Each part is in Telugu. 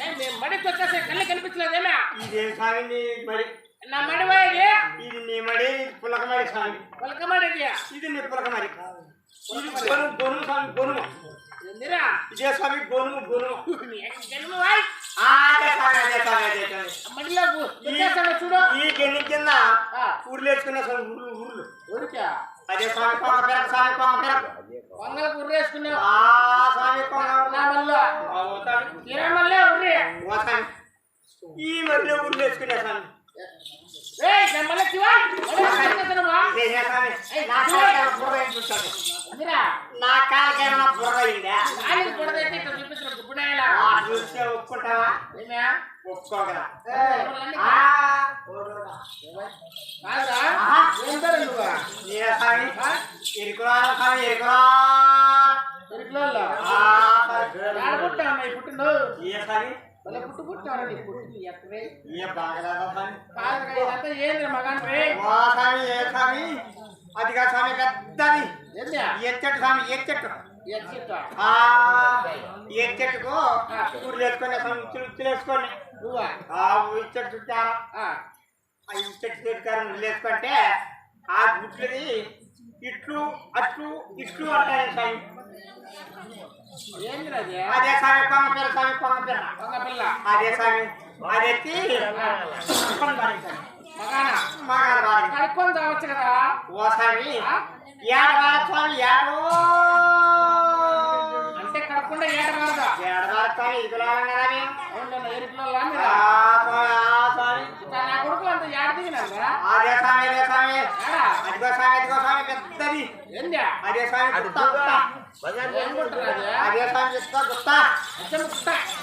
ఏయ్, మేము మడికి వచ్చేసే కళ్ళు కనిపించలేదేమే ఇదే స్వామి నీ మడి నా మడి పోయేది ఇది నీ మడి పులక మడి స్వామి పలకమాడేది ఇది నీ పులక మడి ఇది గొను గొనుము స్వామి గొనుము ఇదే స్వామి మడిలో వచ్చేసాడు చూడు ఈ గెన్ని కింద ఊర్లు వేసుకునే స్వామి ఊర్లు ఊర్లు. ఊరికా? అదే స్వామి కొంగ పెరక స్వామి కొంగ వంగల ఉర్రేసుకున్నావు ఆ స్వామి కొంగ మళ్ళీ మళ్ళీ ఈ మధ్యలో ఊర్లు వేసుకునే స్వామి. నా కాళ్ళకేమైనా బుర్ర అయింది చూస్తే ఒప్పుకుంటావా? ఒప్పుకోగలరా ఎరుకురా స్వామి? ఎరుకురా ఈ పుట్టిండు ఏ స్వామి? మళ్ళీ పుట్టు పుట్టావు నీ పుట్టింది ఎక్కడే ఏ బాగలేదా స్వామి కాదురా ఇదంతా ఏంద్ర మగాన్పే ఓ స్వామి ఏ స్వామి అదిగా స్వామి పెద్దది ఏంద్రా ఎత్తట్టు స్వామి ఎత్తట్టు ఎక్కిట్టా ఆ ఎత్తట్టుకు ఊరు వేసుకొని స్వామి ఉచ్చులు ఉచ్చులు వేసుకొని నువ్వా ఆ ఇచ్చట్టు చుట్టారా ఆ, ఆ ఇచ్చట్టు చుట్టారు ఉల్లు వేసుకుంటే ఆ గుట్లది ఇట్లు అట్లు ఇట్లు అంటారు స్వామి ఏంద్రా అది స్వామి కొంగ పిల్ల స్వామి కొంగ పిల్ల. దొంగ పిల్ల. అదే స్వామి అదెత్తి కడుక్కొని కదా? ఓ స్వామి ఆ? ఏడు వాడ స్వామి ఏడు. అంటే కడకుండా ఏడరాదా ఏడు వాడ స్వామి ఇదిలో కదా మేము అవును ఎరుకులలో ఆ మీరు స్వామి ఆ స్వామి నా కొడుకు అంత ఏడ దిగినారా అదే స్వామి అదే స్వామి అదిగో స్వామి అదిగో స్వామి పెద్దది. అదే స్వామి అది? స్వామి.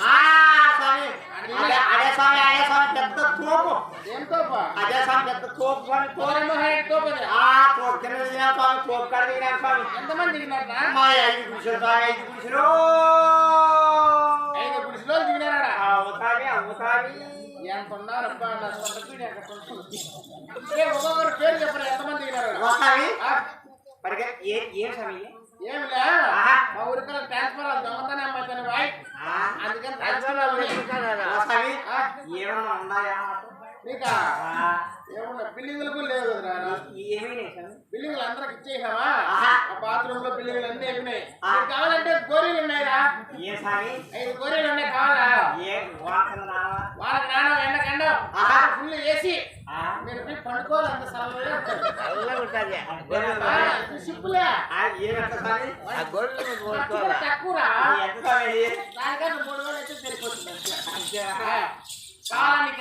ఆ స్వామి అదే స్వామి అదే స్వామి పెద్ద తోపు? అదే స్వామి పెద్ద తోపు స్వామి తోపు. ఆ తోపు కింద దిగినా స్వామి తోపు కాడ దిగినా స్వామి. ఎంతమంది దిగినారా? మా ఐదు గుడిసెలు స్వామి ఐదు గుడిసెలు ఐదు గుడిసెలో దిగినారా? అవుతావి అవుతావి. ఎంత ఉన్నారబ్బా, నా సొంత పీడి ఒక్కొక్కరు పేరు చెప్పరా ఎంతమంది ఏమిలే. మా ఊరికల్లా ట్రాన్స్ఫర్ దొంగతనం అమ్మాయి బాయ్? అందుకని ట్రాన్స్ఫర్ ఏమన్నా ఉన్నాయా నీకా? ఆ, ఏమన్నా బిల్డింగులకు లేవు కదరా? ఏమైనా స్వామి బిల్డింగ్లు అందరికి ఇచ్చేసావా బాత్రూమ్లో బిల్డింగ్లు అన్ని అయిపోయినాయి. కావాలంటే గోరీలు ఉన్నాయిరా. ఐదు గోరీలు ఉన్నాయి కావాలా? ఎండకండ. ఫుల్ వేసి ఆ, మీరు పోయి పండుకోవాలి అంత తక్కువరా? దానికన్నా మూడు వేలు అయితే సరిపోతుంది. రా. స్వామి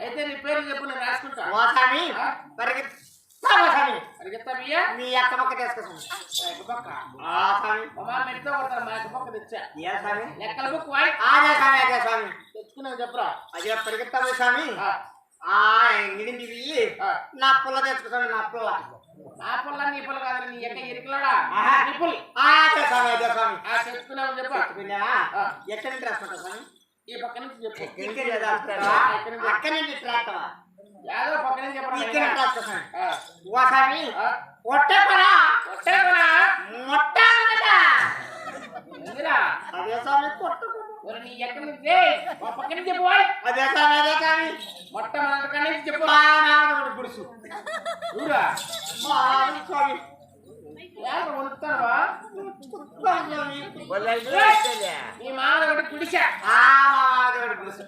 అయితే నీ పేరు చెప్పు నేను రాసుకుంటా. ఓ స్వామి ఆ? పరిగెత్తా స్వామి అడిగిస్తా బియ్యా మీ అక్క పక్క తీసుకో స్వామి పక్క ఆ స్వామి మా మా పక్క తెచ్చా. ఏ స్వామి లెక్కల బుక్ వాయి. అదే స్వామి అదే స్వామి. తెచ్చుకున్నావు చెప్పరా? అదే పరిగెత్తా స్వామి. ఆ, ఆ. నా పుల్ల తెచ్చుకో స్వామి నా పుల్ల. నా పుల్ల నీ పుల్ల కాదు నీ ఎక్క ఇరుకులాడా ఆహా. నీ పుల్ ఆ, అదే స్వామి అదే స్వామి. ఆ తెచ్చుకున్నావు చెప్పు. ఎక్కడి నుంచి రాసుకుంటా స్వామి? ఈ పక్క నుంచి చెప్పు. ఇక్కడ నుంచి రాసుకుంటావా? అక్కడి నుంచి రాస్తావా? యాదో పక్క నుంచి ఇక్కడ స్వామి. ఓ స్వామి? పరా కొట్టేవరా? మొట్ట? అదే స్వామి నీ ఎక్కడి నుంచి మా పక్క నుంచి చెప్పు అదే స్వామి అదే మొట్టమొదటి చెప్పు మా నాన్నడు గుడుసు ఊరా మా స్వామి నీ మామూలు ఒకటి కుడిసా ఆ మాదేవుడు గుడుసు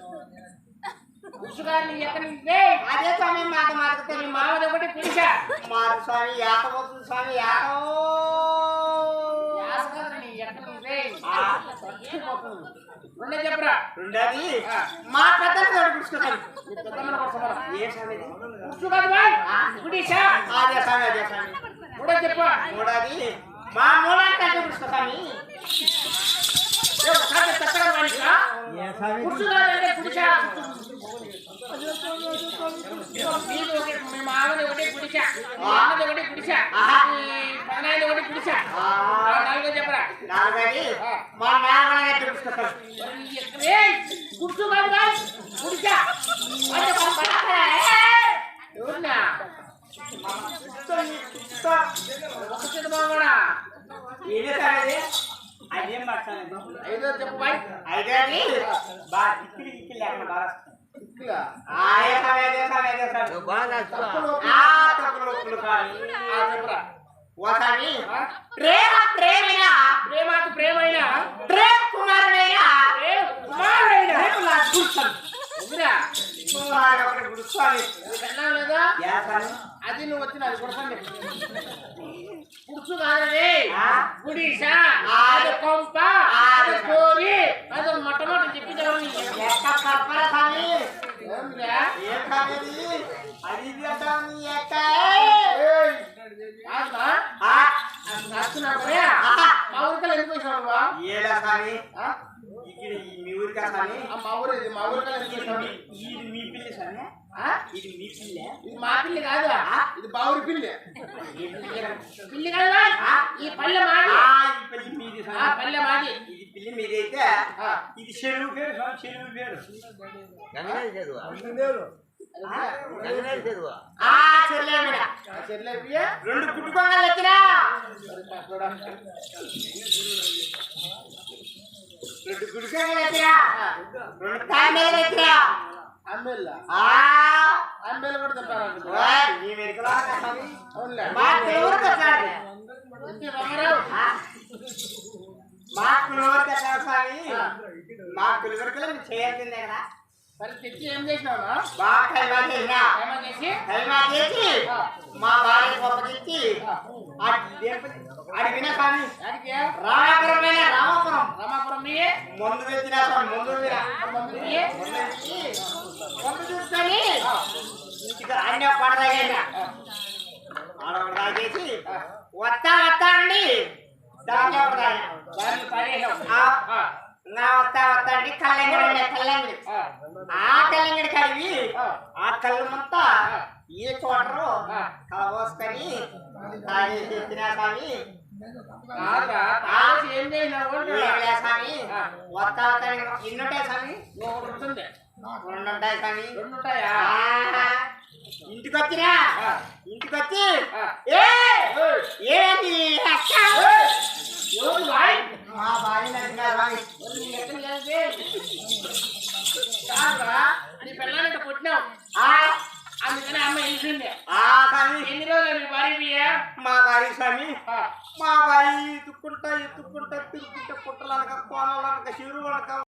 కుడుసుగా నీ ఎక్కడి నుంచి అదే స్వామి మాట నీ తెలియదు మామూలు ఒకటి కుడిసా మారు స్వామి ఏట పోతుంది స్వామి నీ రెండే చెప్పరా? రెండోది. మా పెద్ద గుడుచుకుంటాను నీ పెద్దమ్మని కొడతావా? ఏ స్వామి అదే? స్వామి అదే స్వామి మూడో చెప్పు. మూడోది. మా కాదంటే కుడిసా నీది ఒకటి, మీ మామది ఒకటి మీ అన్నది ఒకటి ఆ. నాలుగో చెప్పరా? నాలుగోది. ఆ. మా ఏయ్, కాదు అంటే మన పడతారా? ఒక ఏదే అది? పడతాను ఐదో బాయ్. ఐదోది బాగా లేకుండా. ఆ, తప్పులు ఆ, చెప్పురా. ఆ? ప్రేమ ప్రేమైనా? ప్రేమాకు ప్రేమైనా? ప్రేమ కుమారుడైనా? ప్రేమ కుమారుడైనా? నా కుమారుడు ఒకటి అన్నావు లేదా ఏ స్వామి అది నువ్వు వచ్చిన అది పుడుచు కాదది ఆ? గుడిసా. అది కొంప. అది కోరి. అది మొట్టమొదటి చెప్పి చదవండి? ఏం? అది ఎక్క. మా ఊరికల్ ఎందుకు వచ్చినావు స్వామి ఆ? ఇక్కడ ఈ మీ ఊరికా స్వామి ఆ, మా ఊరు ఇది మా ఊరికల్ ఎందుకు ఇది వచ్చినావు? మీ- ఇది మీ పిల్లి స్వామి ఆ? ఇది మీ పిల్లే. ఇది మా పిల్లి కాదు. ఇది బావురి పిల్లి. ఇది పిల్లి. పిల్లి కాదు ఆ? ఈ పల్లె మాది. ఆ, ఈ పిల్లి మీది ఆ స్వామి పల్లె మాది. ఇది పిల్లి మీదైతే ఆ. ఇది చెరువు పేరు చెరువు పేరు. గంగనేరు చదువు అదిగా. గంగనేరు చదువు ఆ చెల్లె మీద ఆ చెల్లె పియ్య? రెండు కుటుంబాలు వచ్చినా సరే, పా, చూడా. రెండు గుడిసెలు వచ్చినా ఆ, రెండు తాండేలు వచ్చినా అంబెల్లా ఆ అంబెల్ కూడా తింటారు ఓయ్, ఈ మెరికలో ఉన్న స్వామి అవునులే మా పిల్లవరకు వచ్చాడు ఇంటి రామారావు ఆ, మా పిల్లవరకు వచ్చాడు స్వామి ఆ. మా పిల్లవరకు చేయాల్సిందే కదా సరే తెచ్చి మా భార్య పంపించి అడిగినా కానీ ముందు తెచ్చిన ముందు ముందు చూసుకొని ఇంటికి ఆయన పడదాగైనా వస్తా వస్తా అండి. వస్తా వస్తా అంటే ఆ. కళ్ళంగిడి కడిగి ఆ. కళ్ళు మొత్తం ఈ చూడరు కలబోసుకొని స్వామి. స్వామి. ఇంటికొచ్చినా? ఇంటికొచ్చి? ఏ? ಕೊಡಲ್ಲ ಶಿವರು ಒಳಕ